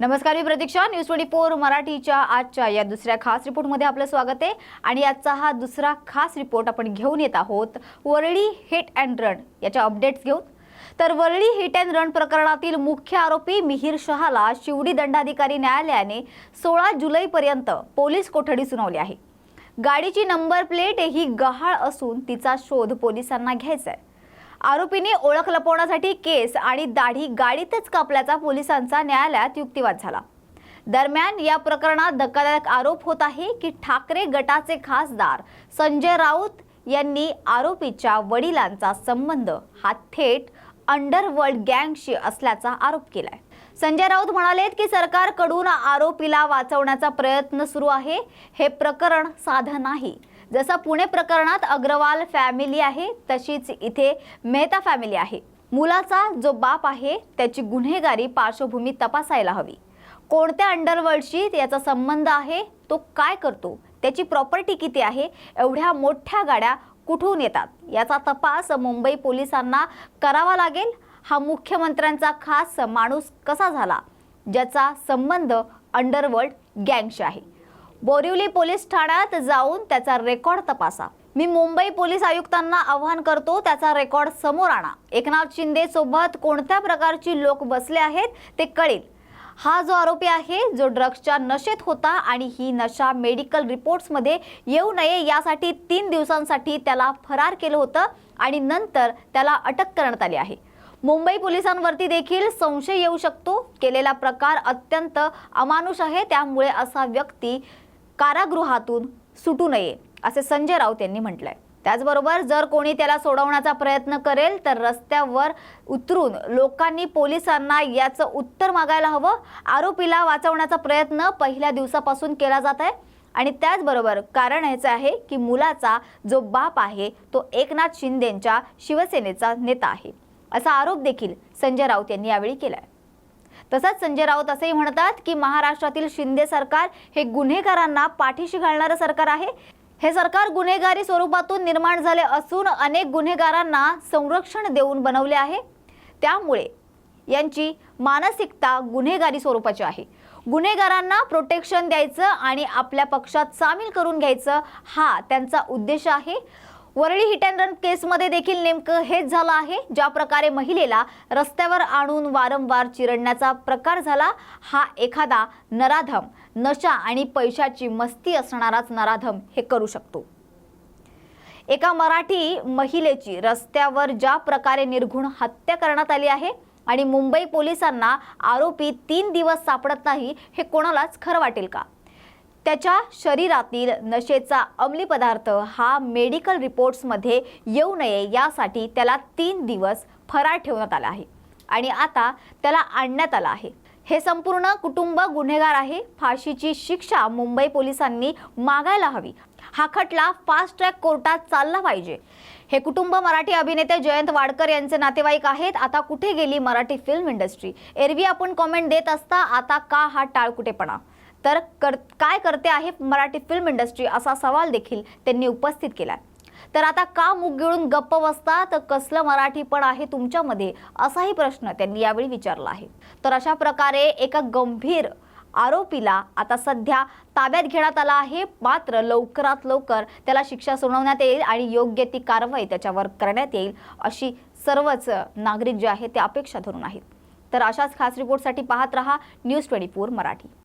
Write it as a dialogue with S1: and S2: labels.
S1: नमस्कार मी Pratiksha. News twenty four मराठीच्या आजच्या या दुसऱ्या खास रिपोर्टमध्ये आपलं स्वागत आहे. आणि आजचा हा दुसरा खास रिपोर्ट आपण घेऊन येत आहोत वरळी हिट अँड रन याच्या अपडेट्स घेऊन. तर वरळी हिट अँड रन प्रकरणातील मुख्य आरोपी मिहीर शहाला शिवडी दंडाधिकारी न्यायालयाने सोळा जुलैपर्यंत पोलीस कोठडी सुनावली आहे. गाडीची नंबर प्लेट ही गहाळ असून तिचा शोध पोलिसांना घ्यायचा आहे. आरोपीने ओळख लपवण्यासाठी केस आणि दाढी गाडीतच कापल्याचा पोलिसांचा न्यायालयात युक्तिवाद झाला. दरम्यान या प्रकरणात धक्कादायक आरोप होत आहे की ठाकरे गटाचे खासदार संजय राऊत यांनी आरोपीच्या वडिलांचा संबंध हा थेट अंडरवर्ल्ड गँगशी असल्याचा आरोप केलाय. संजय राऊत म्हणालेत की सरकारकडून आरोपीला वाचवण्याचा प्रयत्न सुरू आहे. हे प्रकरण साधं नाही. जसं पुणे प्रकरणात अग्रवाल फॅमिली आहे तशीच इथे मेहता फॅमिली आहे. मुलाचा जो बाप आहे त्याची गुन्हेगारी पार्श्वभूमी तपासायला हवी. कोणत्या अंडरवर्ल्डशी याचा संबंध आहे तो काय करतो त्याची प्रॉपर्टी किती आहे एवढ्या मोठ्या गाड्या कुठून येतात याचा तपास मुंबई पोलिसांना करावा लागेल. हा मुख्यमंत्र्यांचा खास माणूस कसा झाला ज्याचा संबंध अंडरवर्ल्ड गँगशी आहे. बोरिवली पोलीस ठाण्यात जाऊन त्याचा रेकॉर्ड तपासा. मी मुंबई पोलीस आयुक्तांना आवाहन करतो त्याचा रेकॉर्ड समोर आणा. एकनाथ शिंदे सोबत कोणत्या प्रकारची लोक बसले आहेत ते कळेल. हा जो आरोपी आहे जो ड्रग्सच्या नशेत होता आणि ही नशा मेडिकल रिपोर्ट्समध्ये येऊ नये यासाठी तीन दिवसांसाठी त्याला फरार केलं होतं आणि नंतर त्याला अटक करण्यात आली आहे. मुंबई पोलिसांवरती देखील संशय येऊ शकतो. केलेला प्रकार अत्यंत अमानुष आहे त्यामुळे असा व्यक्ती कारागृहातून सुटू नये असे संजय राऊत यांनी म्हटलंय. त्याचबरोबर जर कोणी त्याला सोडवण्याचा प्रयत्न करेल तर रस्त्यावर उतरून लोकांनी पोलिसांना याचं उत्तर मागायला हवं. आरोपीला वाचवण्याचा प्रयत्न पहिल्या दिवसापासून केला जात आहे. आणि त्याचबरोबर कारण याचं आहे की मुलाचा जो बाप आहे तो एकनाथ शिंदेंच्या शिवसेनेचा नेता आहे. असा आरोप देखील संजय राऊत यांनी यावेळी केला आहे तसंच संजय राऊत असेही म्हणतात की महाराष्ट्रातील शिंदे सरकार हे गुन्हेगारांना पाठीशी घालणारं सरकार आहे. हे सरकार गुन्हेगारी स्वरूपातून निर्माण झाले असून अनेक गुन्हेगारांना संरक्षण देऊन बनवले आहे. त्यामुळे यांची मानसिकता गुन्हेगारी स्वरूपाची आहे. गुन्हेगारांना प्रोटेक्शन द्यायचं आणि आपल्या पक्षात सामील करून घ्यायचं हा त्यांचा उद्देश आहे. वरळी हिट अँड रन केसमध्ये देखील नेमकं हेच झालं आहे. ज्या प्रकारे महिलेला रस्त्यावर आणून वारंवार चिरडण्याचा प्रकार झाला हा एखादा नराधम नशा आणि पैशाची मस्ती असणाराच नराधम हे करू शकतो. एका मराठी महिलेची रस्त्यावर ज्या प्रकारे निर्घुण हत्या करण्यात आली आहे आणि मुंबई पोलिसांना आरोपी तीन दिवस सापडत नाही हे कोणालाच खरं वाटेल का? त्याच्या शरीरातील नशेचा अंमली पदार्थ हा मेडिकल रिपोर्ट्समध्ये येऊ नये यासाठी त्याला तीन दिवस फरार ठेवण्यात आला आहे. आणि आता त्याला आणण्यात आलं आहे. हे संपूर्ण कुटुंब गुन्हेगार आहे. फाशीची शिक्षा मुंबई पोलिसांनी मागायला हवी. हा खटला फास्ट ट्रॅक कोर्टात चालला पाहिजे. हे कुटुंब मराठी अभिनेते जयंत वाडकर यांचे नातेवाईक आहेत. आता कुठे गेली मराठी फिल्म इंडस्ट्री एरवी आपण कॉमेंट देत असता आता का हा टाळकुटेपणा? तर कर काय करते आहे मराठी फिल्म इंडस्ट्री असा सवाल देखील त्यांनी उपस्थित केला तर आता का मुग गिळून गप्प बसतात? कसलं मराठी पण आहे तुमच्यामध्ये? असाही प्रश्न त्यांनी यावेळी विचारला आहे. तर अशा प्रकारे एका गंभीर आरोपीला आता सध्या ताब्यात घेण्यात आला आहे. मात्र लवकरात लवकर त्याला शिक्षा सुनावण्यात येईल आणि योग्य ती कारवाई त्याच्यावर करण्यात येईल अशी सर्वच नागरिक जे आहेत ते अपेक्षा धरून आहेत. तर अशाच खास रिपोर्टसाठी पाहत रहा. News twenty four Marathi.